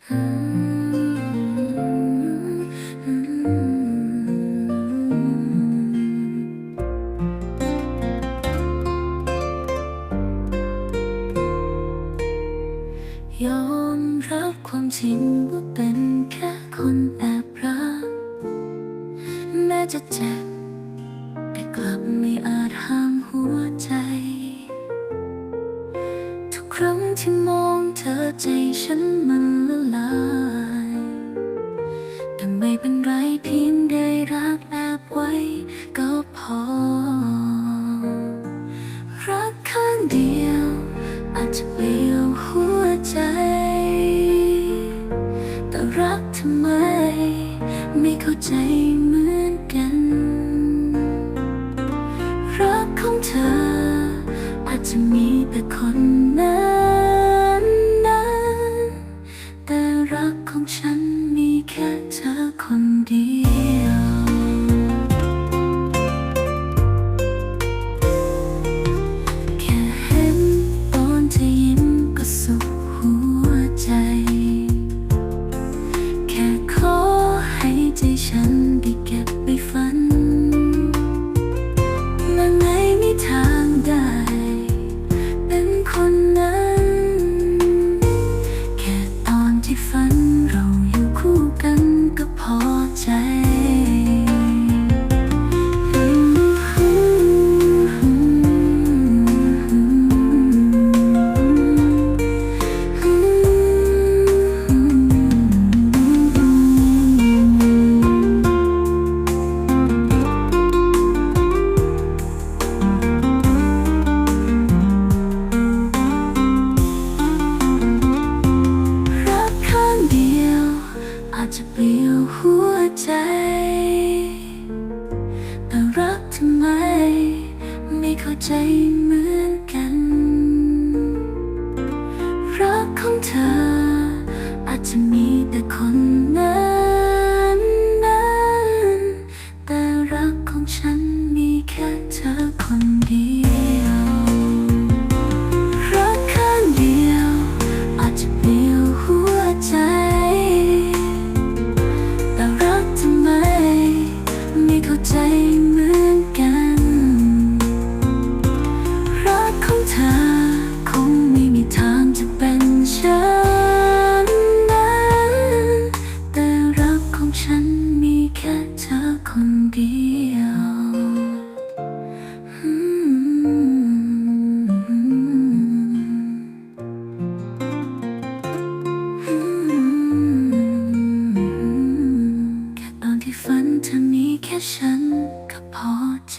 ยอมรับความจริงว่าเป็นแค่คนแอบรัก แม้จะเจ็บแต่กลับไม่อา ใจฉันมันละลายแต่ไม่เป็นไรเพียงได้รักแอบไว้ก็พอ รักข้างเดียว อาจจะเปลี่ยวหัวใจ แต่รักทำไม ไม่เข้าใจ เดียว แค่เห็นตอนเธอยิ้มก็สุขหัวใจ แค่ขอให้ใจฉันได้เก็บไปฝันและไม่มีทางได้ จจะเปลี่ยวหัวใจ แต่รักทำไม ไม่เข้าใจเหมือนกัน รักของเธอ มีแค่ฉันก็พอใจ